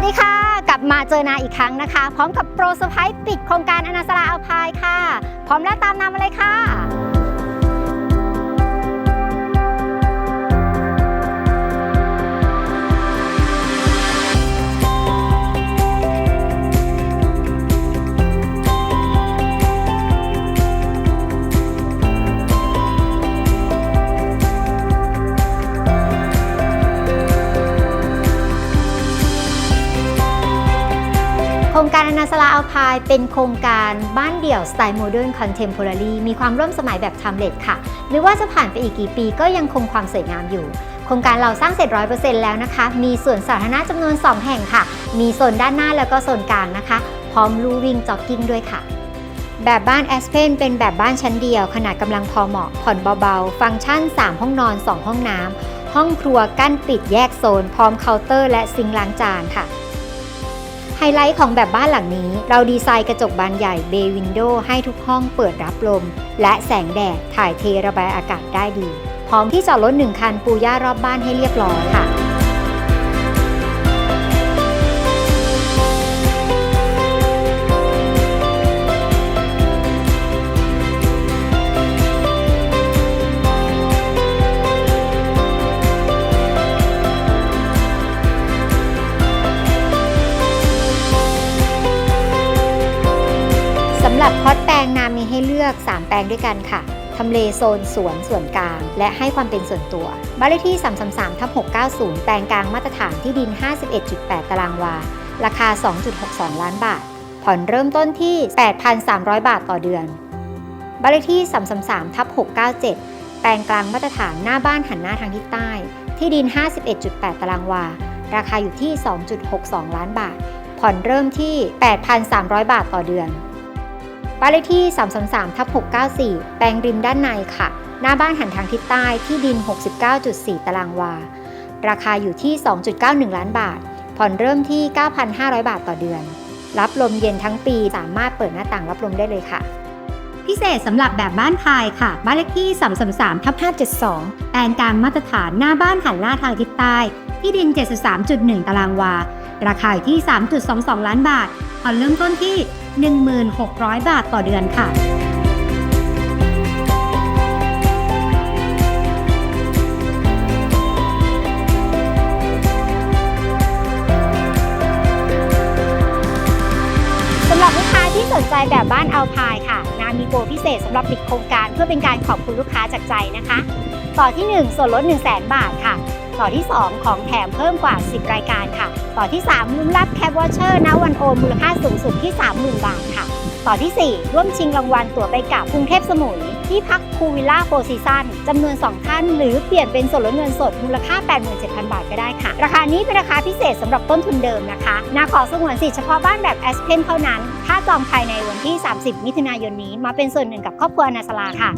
สวัสดีค่ะ กลับมาเจอนาอีกครั้งนะคะ พร้อมกับโปรสไพรส์ปิดโครงการอนาสราอัลพายค่ะ พร้อมแล้วตามนำมาเลยค่ะ รงการอนาสราอัลพายเป็นโครงการบ้านเดี่ยวสไตล์โมเดิร์นคอนเทมพอรารีมีความร่วมสมัยแบบทำเลดค่ะไม่ว่าจะผ่านไปอีกกี่ปีก็ยังคงความสวยงามอยู่ โครงการเราสร้างเสร็จ 100%แล้วนะคะ มีส่วนสาธารณะจำนวน 2 แห่งค่ะ มีโซนด้านหน้าแล้วก็โซนกลางนะคะ พร้อมลู่วิ่งจ็อกกิ้งด้วยค่ะแบบบ้านแอสเพนเป็นแบบบ้านชั้นเดียว ขนาดกำลังพอเหมาะ ผ่อนเบาๆ ฟังก์ชัน 3 ห้องนอน 2 ห้องน้ำห้องครัวกั้นปิดแยกโซน พร้อมเคาน์เตอร์และซิงค์ล้างจานค่ะ ไฮไลท์ของแบบบ้านหลังนี้ เราดีไซน์กระจกบานใหญ่เบย์วินโดว์ให้ทุกห้องเปิดรับลม และแสงแดดถ่ายเทระบายอากาศได้ดี พร้อมที่จอดรถหนึ่งคันปูย่ารอบบ้านให้เรียบร้อยค่ะ หรับพอตแปลงนามีให้เลือก 3 แปลงด้วยกันค่ะทำเลโซนสวนส่วนกลาง และให้ความเป็นส่วนตัวบ้านเลขที่ 333ทับ690 แปลงกลางมาตรฐานที่ดิน 51.8 ตารางวา ราคา 2.62 ล้านบาท ผ่อนเริ่มต้นที่ 8,300 บาทต่อเดือนบ้านเลขที่ 333ทับ697 แปลงกลางมาตรฐานหน้าบ้านหันหน้าทางทิศใต้ ที่ดิน 51.8 ตารางวา ราคาอยู่ที่ 2.62 ล้านบาท ผ่อนเริ่มที่ 8,300 บาทต่อเดือน บ้านเลขที่ 333ทับ694 แปลงริมด้านในค่ะ หน้าบ้านหันทางทิศใต้ที่ดิน 69.4 ตารางวา ราคาอยู่ที่ 2.91 ล้านบาท ผ่อนเริ่มที่ 9,500 บาทต่อเดือน รับลมเย็นทั้งปีสามารถเปิดหน้าต่างรับลมได้เลยค่ะพิเศษสำหรับแบบบ้านพายค่ะ บ้านเลขที่ 333ทับ572 แปลงกลางมาตรฐานหน้าบ้านหันหน้าทางทิศใต้ ที่ดิน 73.1 ตารางวา ราคาอยู่ที่ 3.22 ล้านบาทผ่อนเริ่มต้นที่ 1,600 บาทต่อเดือนค่ะสำหรับลูกค้าที่สนใจแบบบ้านเอาพายค่ะนามีโปรพิเศษสำหรับปิดโครงการเพื่อเป็นการขอบคุณลูกค้าจากใจนะคะ ต่อที่ 1 ส่วนลด 1 0 0 0 0แบาทค่ะ ต่อที่ 2 ของแถมเพิ่มกว่า 10 รายการค่ะ ต่อที่ 3 ลุ้นรับแคปวอเชอร์ณวันโอนมูลค่าสูงสุดที่ 30,000 บาทค่ะ ต่อที่ 4 ร่วมชิงรางวัลตั๋วไปกับกรุงเทพสมุย ที่พักพูวิลล่าโฟซีซันจำนวน 2 ท่าน หรือเปลี่ยนเป็นส่วนลดเงินสดมูลค่า 87,000 บาทก็ได้ค่ะ ราคานี้เป็นราคาพิเศษสำหรับต้นทุนเดิมนะคะนาขอสงวนสิทธิ์เฉพาะบ้านแบบแอสเพนเท่านั้น ถ้าจองภายในวันที่ 30 มิถุนายนนี้มาเป็นส่วนหนึ่งกับครอบครัวอนาสลาค่ะ